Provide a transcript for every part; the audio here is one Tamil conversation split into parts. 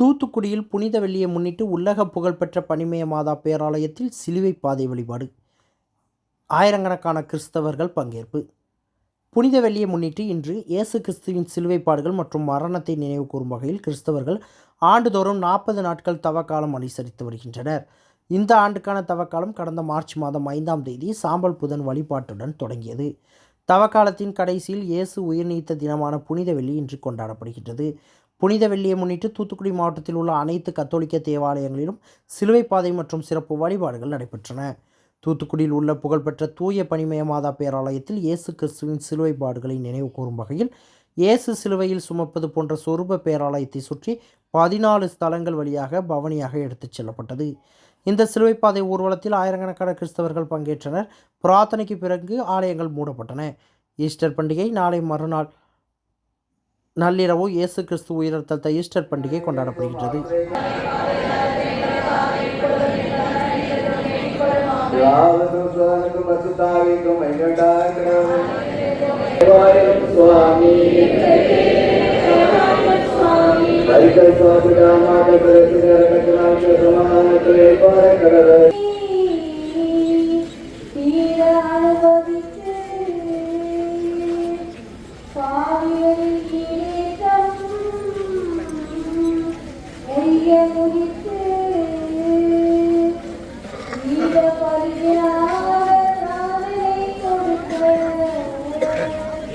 தூத்துக்குடியில் புனித வெள்ளியை முன்னிட்டு உலக புகழ்பெற்ற பனிமய மாதா பேராலயத்தில் சிலுவை பாதை வழிபாடு. ஆயிரக்கணக்கான கிறிஸ்தவர்கள் பங்கேற்பு. புனித வெள்ளியை முன்னிட்டு இன்று இயேசு கிறிஸ்துவின் சிலுவைப்பாடுகள் மற்றும் மரணத்தை நினைவு கூறும் வகையில் கிறிஸ்தவர்கள் ஆண்டுதோறும் நாற்பது நாட்கள் தவக்காலம் அனுசரித்து வருகின்றனர். இந்த ஆண்டுக்கான தவக்காலம் கடந்த மார்ச் மாதம் ஐந்தாம் தேதி சாம்பல் புதன் வழிபாட்டுடன் தொடங்கியது. தவக்காலத்தின் கடைசியில் இயேசு உயிர் நீத்த தினமான புனித வெள்ளி இன்று கொண்டாடப்படுகின்றது. புனித வெள்ளியை முன்னிட்டு தூத்துக்குடி மாவட்டத்தில் உள்ள அனைத்து கத்தோலிக்க தேவாலயங்களிலும் சிலுவை பாதை மற்றும் சிறப்பு வழிபாடுகள் நடைபெற்றன. தூத்துக்குடியில் உள்ள புகழ்பெற்ற தூய பனிமய மாதா பேராலயத்தில் இயேசு கிறிஸ்துவின் சிலுவை பாடுகளை நினைவு கூறும் வகையில் இயேசு சிலுவையில் சுமப்பது போன்ற சொரூப பேராலயத்தை சுற்றி பதினாலு ஸ்தலங்கள் வழியாக பவனியாக எடுத்துச் செல்லப்பட்டது. இந்த சிலுவை பாதை ஊர்வலத்தில் ஆயிரக்கணக்கான கிறிஸ்தவர்கள் பங்கேற்றனர். பிரார்த்தனைக்கு பிறகு ஆலயங்கள் மூடப்பட்டன. ஈஸ்டர் பண்டிகை நாளை மறுநாள் நள்ளிரவு இயேசு கிறிஸ்து உயிர்த்தெழுந்த ஈஸ்டர் பண்டிகை கொண்டாடப்படுகின்றது. யாவரும்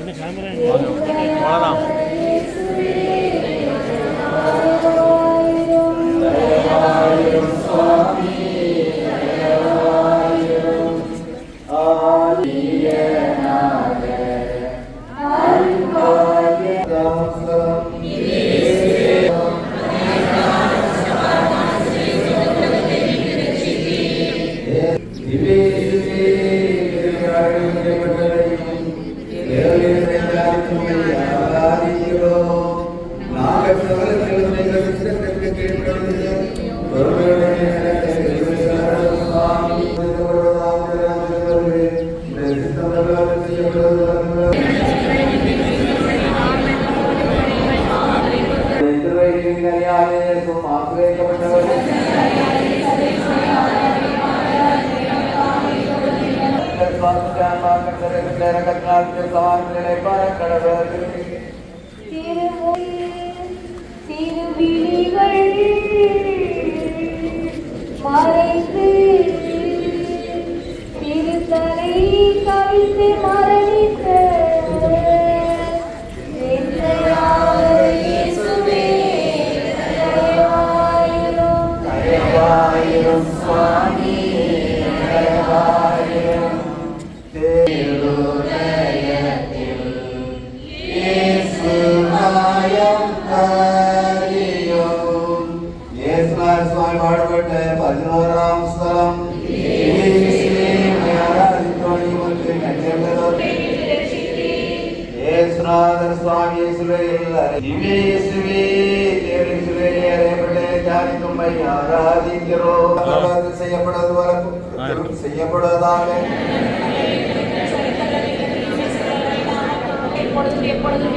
근데 잘못했는데. 맞아. 네. 뭐 원하나. கடவுள் திருவிழிகள் மறைத்து திருத்தலை கவித்து மறை பாடுபட்ட பதினோராம் ஸ்தலம். சுவாமி அறையப்பட்ட தியானிக்கும் ஆராதிக்கிறோம் செய்யப்படுவது வரைக்கும். செய்யப்படுவதாக எப்பொழுதும் எப்பொழுதும்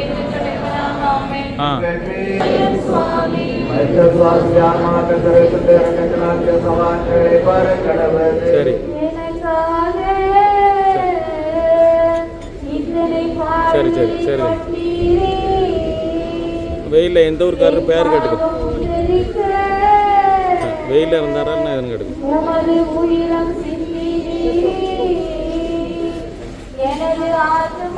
சரி. சரி, சரி, சரி. வெயிலில் எந்த ஊருக்காரர் பேர் கேட்டுக்கோ. உதறிக்க வெயிலில் இருந்தாரா என்ன எதுன்னு கேட்டுக்கோ. உமது உயிரம் சிந்தினீரே. எனது ஆத்துமத்துக்காக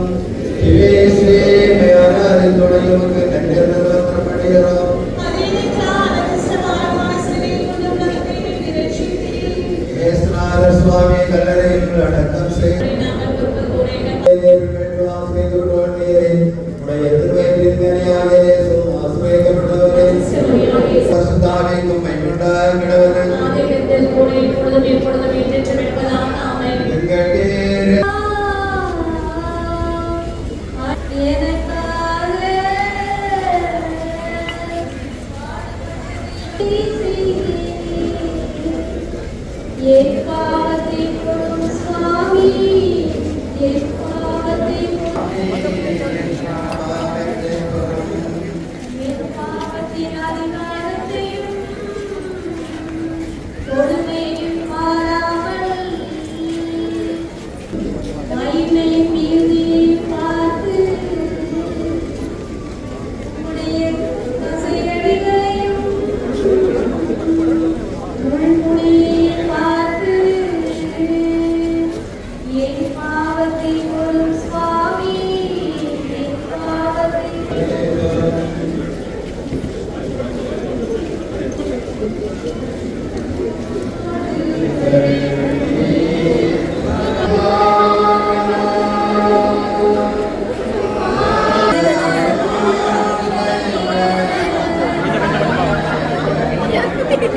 எப்பொழுதும்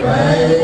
Bye.